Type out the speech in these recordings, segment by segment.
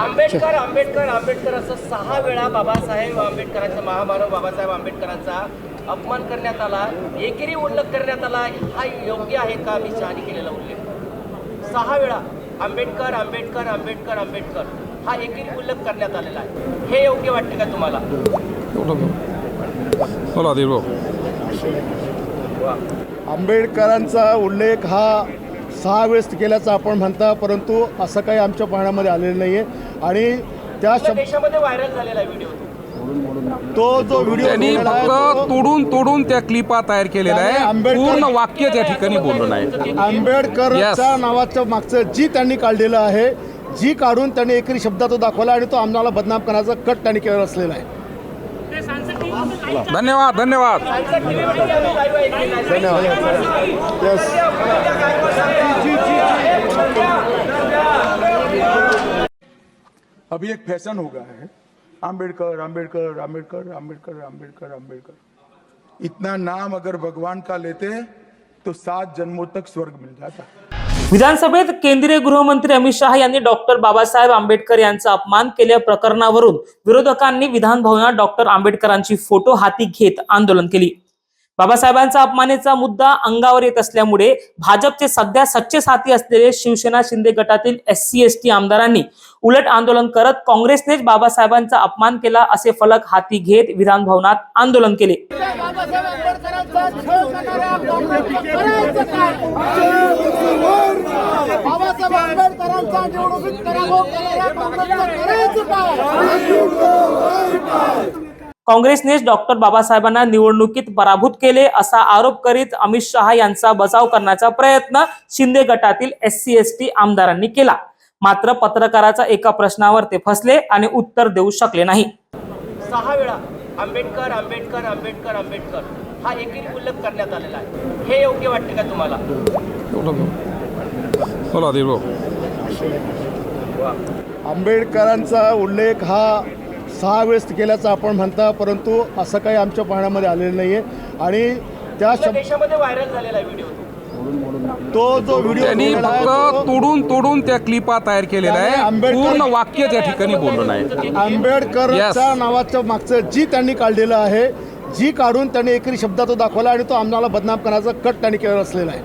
आंबेडकर आंबेडकर आंबेडकर असं सहा वेळा बाबासाहेब आंबेडकरांचा महामानव बाबासाहेब आंबेडकरांचा अपमान करण्यात आला. एकेरी उल्लेख करण्यात आला. हा योग्य आहे का? अमित शहानी केलेला उल्लेख. सहा वेळा आंबेडकर आंबेडकर आंबेडकर आंबेडकर हा एकेरी उल्लेख करण्यात आलेला आहे. हे योग्य वाटते का तुम्हाला? आंबेडकरांचा उल्लेख हा सहा वेळेस केल्याचा आपण म्हणता परंतु असं काही आमच्या पाहण्यामध्ये आलेलं नाही आहे आणि त्या शब्द देशामध्ये व्हायरल झालेला व्हिडिओ तो. जो व्हिडिओ त्यांनी आहे, फक्त तोडून तोडून त्या क्लिपा तयार केलेल्या त्याने आहे आंबेडकर- पूर्ण वाक्य त्या ठिकाणी बोललो नाही आंबेडकरच्या Yes. नावाचं मागचं जी त्यांनी काढलेलं आहे जी काढून त्यांनी एकरी शब्दात तो दाखवला आणि तो आम्हाला बदनाम करण्याचा कट त्यांनी केलेला असलेला आहे. धन्यवाद धन्यवाद. धन्यवाद. अभी एक फैशन हो गया है। आम्बेडकर आम्बेडकर आम्बेडकर आम्बेडकर आम्बेडकर आम्बेडकर इतना नाम अगर भगवान का लेते तो सात जन्मों तक स्वर्ग मिल जाता। विधानसभेत केंद्रीय गृहमंत्री अमित शहा यांनी डॉक्टर बाबासाहेब आंबेडकर यांचा अपमान केल्या प्रकरणावरून विरोधकांनी विधान भवनात डॉक्टर आंबेडकरांची फोटो हाती घेत आंदोलन केली. बाबासाहेबांचा अपमानाचा मुद्दा अंगावर येत असल्यामुळे भाजपचे सध्या सच्चे साथी असलेले शिवसेना शिंदे गटातील एस सी एस टी आमदारांनी उलट आंदोलन करत काँग्रेसनेच बाबासाहेबांचा अपमान केला असे फलक हाती घेत विधान भवनात आंदोलन केले. बाबासाहेब काँग्रेसनेच डॉक्टर बाबासाहेबांना निवडणुकीत पराभूत केले असा आरोप करीत अमित शहा यांचा बचाव करण्याचा प्रयत्न शिंदे गटातील एस सी एस टी आमदारांनी केला. मात्र पत्रकाराच्या एका प्रश्नावर ते फसले आणि उत्तर देऊ शकले नाही. सहा वेळा आंबेडकर आंबेडकर आंबेडकर आंबेडकर हा एकेरी उल्लेख करण्यात आलेला आहे. हे योग्य वाटते का तुम्हाला? बोला. आंबेडकरांचा उल्लेख हा सहा वेळेस केल्याचा आपण म्हणता परंतु असं काही आमच्या पाहण्यामध्ये आलेलं नाही आहे आणि त्या देशामध्ये व्हायरल झालेला व्हिडिओ तो. जो व्हिडिओ त्यांनी आहे, फक्त तोडून तोडून त्या क्लिपा तयार त्याने आहे आंबेडकर- पूर्ण वाक्य त्या ठिकाणी बोललो नाही आंबेडकरच्या Yes. नावाचं मागचं जी त्यांनी काढलेलं आहे जी काढून त्यांनी एकरी शब्दात तो दाखवला आणि तो आम्हाला बदनाम करण्याचा कट त्यांनी केलेला असलेला आहे.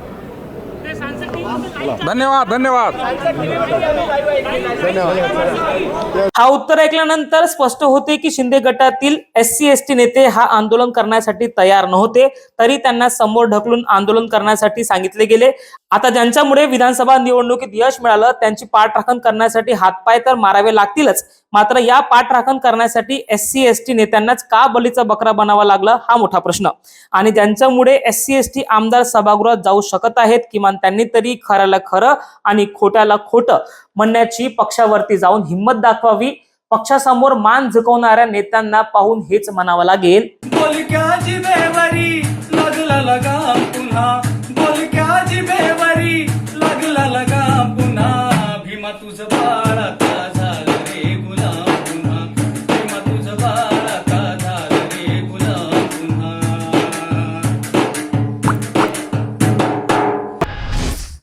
धन्यवाद धन्यवाद. हा उत्तर ऐकल्यानंतर स्पष्ट होते की शिंदे गटातील एस सी एस टी नेते हा आंदोलन करण्यासाठी तयार नव्हते तरी त्यांना समोर ढकलून आंदोलन करण्यासाठी सांगितले गेले. आता ज्यांच्यामुळे विधानसभा निवडणुकीत यश मिळालं त्यांची पाठराखण करण्यासाठी हातपाय तर मारावे लागतीलच मात्र या पाठराखण करण्यासाठी एस सी एस टी नेत्यांनाच का बलीचा बकरा बनावा लागला हा मोठा प्रश्न. आणि त्यांच्यामुळे एस सी एस टी आमदार सभागृहात जाऊ शकत आहेत किमान त्यांनी तरी खऱ्याला खरं आणि खोट्याला खोटं म्हणण्याची पक्षावरती जाऊन हिंमत दाखवावी पक्षासमोर मान झुकवणाऱ्या नेत्यांना पाहून हेच म्हणावं लागेल. भीमा तुझ